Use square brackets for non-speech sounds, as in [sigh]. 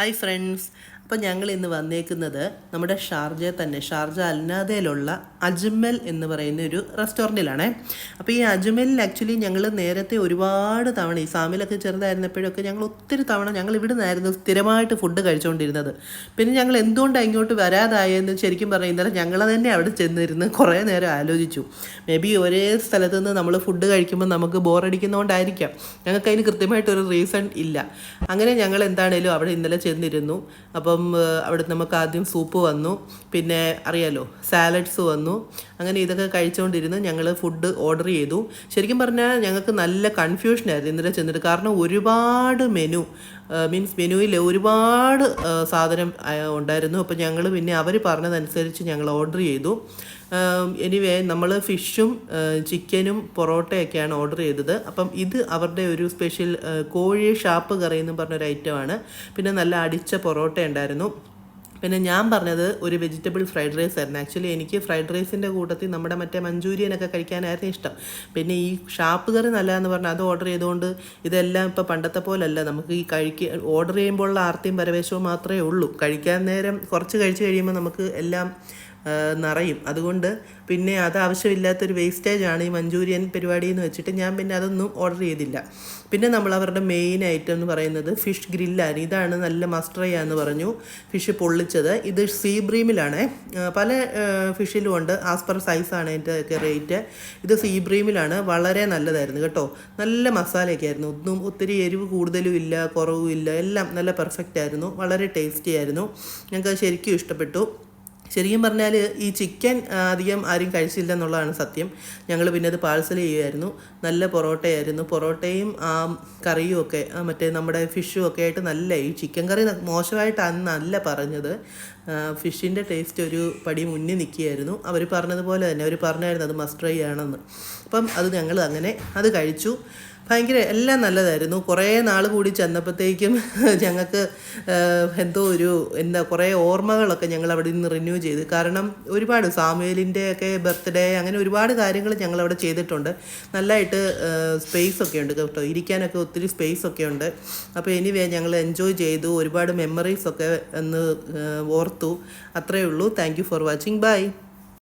Hi friends, അപ്പോൾ ഞങ്ങൾ ഇന്ന് വന്നേക്കുന്നത് നമ്മുടെ ഷാർജ തന്നെ ഷാർജ അൽനാദയിലുള്ള അജ്മൽ എന്ന് പറയുന്ന ഒരു റെസ്റ്റോറന്റിലാണ്. അപ്പോൾ ഈ അജ്മലിൽ ആക്ച്വലി ഞങ്ങൾ നേരത്തെ ഒരുപാട് തവണ ഈ സാമിലൊക്കെ ചെറുതായിരുന്നപ്പോഴൊക്കെ ഞങ്ങൾ ഒത്തിരി തവണ ഞങ്ങൾ ഇവിടെ നിന്നായിരുന്നു സ്ഥിരമായിട്ട് ഫുഡ് കഴിച്ചുകൊണ്ടിരുന്നത്. പിന്നെ ഞങ്ങൾ എന്തുകൊണ്ടാണ് ഇങ്ങോട്ട് വരാതായെന്ന് ശരിക്കും പറഞ്ഞാൽ ഞങ്ങൾ തന്നെ അവിടെ ചെന്നിരുന്ന് കുറേ നേരം ആലോചിച്ചു. മേ ബി ഒരേ സ്ഥലത്ത് നിന്ന് നമ്മൾ ഫുഡ് കഴിക്കുമ്പോൾ നമുക്ക് ബോറടിക്കുന്നതുകൊണ്ടായിരിക്കാം ഞങ്ങൾക്ക് അതിന് കൃത്യമായിട്ടൊരു റീസൺ ഇല്ല. അങ്ങനെ ഞങ്ങൾ എന്താണേലും അവിടെ ഇന്നലെ ചെന്നിരുന്നു. അപ്പം ഏഹ്, അവിടെ നമുക്ക് ആദ്യം സൂപ്പ് വന്നു. പിന്നെ അറിയാലോ സാലഡ്സ് വന്നു. അങ്ങനെ ഇതൊക്കെ കഴിച്ചുകൊണ്ടിരുന്ന് ഞങ്ങൾ ഫുഡ് ഓർഡർ ചെയ്തു. ശരിക്കും പറഞ്ഞാൽ ഞങ്ങൾക്ക് നല്ല കൺഫ്യൂഷനായിരുന്നു ഇന്നലെ ചെന്നിട്ട്. കാരണം ഒരുപാട് മെനു മീൻസ് മെനുവിൽ ഒരുപാട് സാധനം ഉണ്ടായിരുന്നു. അപ്പോൾ ഞങ്ങൾ പിന്നെ അവർ പറഞ്ഞതനുസരിച്ച് ഞങ്ങൾ ഓർഡർ ചെയ്തു. എനിവേ നമ്മൾ ഫിഷും ചിക്കനും പൊറോട്ടയൊക്കെയാണ് ഓർഡർ ചെയ്തത്. അപ്പം ഇത് അവരുടെ ഒരു സ്പെഷ്യൽ കോഴി ഷാപ്പ് കറി എന്ന് പറഞ്ഞൊരു ഐറ്റമാണ് പിന്നെ നല്ല അടിച്ച പൊറോട്ട ഉണ്ടായിരുന്നു. പിന്നെ ഞാൻ പറഞ്ഞത് ഒരു വെജിറ്റബിൾ ഫ്രൈഡ് റൈസ് ആയിരുന്നു. ആക്ച്വലി എനിക്ക് ഫ്രൈഡ് റൈസിന്റെ കൂട്ടത്തിൽ നമ്മുടെ മറ്റേ മഞ്ചൂരിയനൊക്കെ കഴിക്കാനായിരുന്നു ഇഷ്ടം. പിന്നെ ഈ ഷാപ്പ് കറി നല്ലതെന്ന് പറഞ്ഞാൽ അത് ഓർഡർ ചെയ്തുകൊണ്ട് ഇതെല്ലാം ഇപ്പോൾ പണ്ടത്തെ പോലല്ല. നമുക്ക് ഈ കഴിക്കുക ഓർഡർ ചെയ്യുമ്പോഴുള്ള ആർത്തിയും പരവേശവും മാത്രമേ ഉള്ളൂ. കഴിക്കാൻ നേരം കുറച്ച് കഴിച്ച് കഴിയുമ്പോൾ നമുക്ക് എല്ലാം നിറയും. അതുകൊണ്ട് പിന്നെ അത് ആവശ്യമില്ലാത്തൊരു വേസ്റ്റേജ് ആണ് ഈ മഞ്ചൂരിയൻ പരിപാടി എന്ന് വെച്ചിട്ട് ഞാൻ പിന്നെ അതൊന്നും ഓർഡർ ചെയ്തില്ല. പിന്നെ നമ്മൾ അവരുടെ മെയിൻ ഐറ്റം എന്ന് പറയുന്നത് ഫിഷ് ഗ്രില്ലാണ് ഇതാണ് നല്ല മസ്റ്റർ എന്ന് പറഞ്ഞു ഫിഷ് പൊള്ളിച്ചത്. ഇത് സീ ബ്രീമിലാണ് പല ഫിഷിലും ഉണ്ട്. ആസ് പെർ സൈസാണ് ഇതിന്റെയൊക്കെ റേറ്റ് ഇത് സീ ബ്രീമിലാണ് വളരെ നല്ലതായിരുന്നു കേട്ടോ. നല്ല മസാലയൊക്കെ ആയിരുന്നു. ഒന്നും ഒത്തിരി എരിവ് കൂടുതലും ഇല്ല കുറവും ഇല്ല. എല്ലാം നല്ല പെർഫെക്റ്റ് ആയിരുന്നു. വളരെ ടേസ്റ്റി ആയിരുന്നു. ഞങ്ങൾക്ക് ശരിക്കും ഇഷ്ടപ്പെട്ടു. ശരിക്കും പറഞ്ഞാൽ ഈ ചിക്കൻ അധികം ആരും കഴിച്ചില്ല എന്നുള്ളതാണ് സത്യം. ഞങ്ങൾ പിന്നെ അത് പാഴ്സൽ ചെയ്യുമായിരുന്നു നല്ല പൊറോട്ടയായിരുന്നു. പൊറോട്ടയും കറിയും ഒക്കെ മറ്റേ നമ്മുടെ ഫിഷും ഒക്കെ ആയിട്ട് നല്ല ഈ ചിക്കൻ കറി മോശമായിട്ടാണ് നല്ല പറഞ്ഞത്. ഫിഷിന്റെ ടേസ്റ്റ് ഒരു പടി മുന്നിൽ നിൽക്കുകയായിരുന്നു. അവർ പറഞ്ഞതുപോലെ തന്നെ അവർ പറഞ്ഞായിരുന്നു അത് മസ്റ്റ് ട്രൈ ആണെന്ന്. അപ്പം അത് ഞങ്ങൾ അങ്ങനെ അത് കഴിച്ചു. ഭയങ്കര എല്ലാം നല്ലതായിരുന്നു. കുറേ നാൾ കൂടി ചെന്നപ്പോഴത്തേക്കും [laughs] ഞങ്ങൾക്ക് എന്തോ ഒരു എന്താ കുറേ ഓർമ്മകളൊക്കെ ഞങ്ങൾ അവിടെ നിന്ന് റിന്യൂ ചെയ്ത്. കാരണം ഒരുപാട് സാമുവേലിന്റെ ഒക്കെ ബർത്ത്ഡേ അങ്ങനെ ഒരുപാട് കാര്യങ്ങൾ ഞങ്ങൾ അവിടെ ചെയ്തിട്ടുണ്ട്. നല്ലതായിട്ട് സ്പേസ് ഒക്കെ ഉണ്ട് കേട്ടോ. ഇരിക്കാനൊക്കെ ഒത്തിരി സ്പേസ് ഒക്കെ ഉണ്ട്. അപ്പോൾ എനിവേ ഞങ്ങൾ എൻജോയ് ചെയ്തു. ഒരുപാട് മെമ്മറീസ് ഒക്കെ ഒന്ന് ഓർത്തു. അത്രയേ ഉള്ളൂ. Thank for watching bye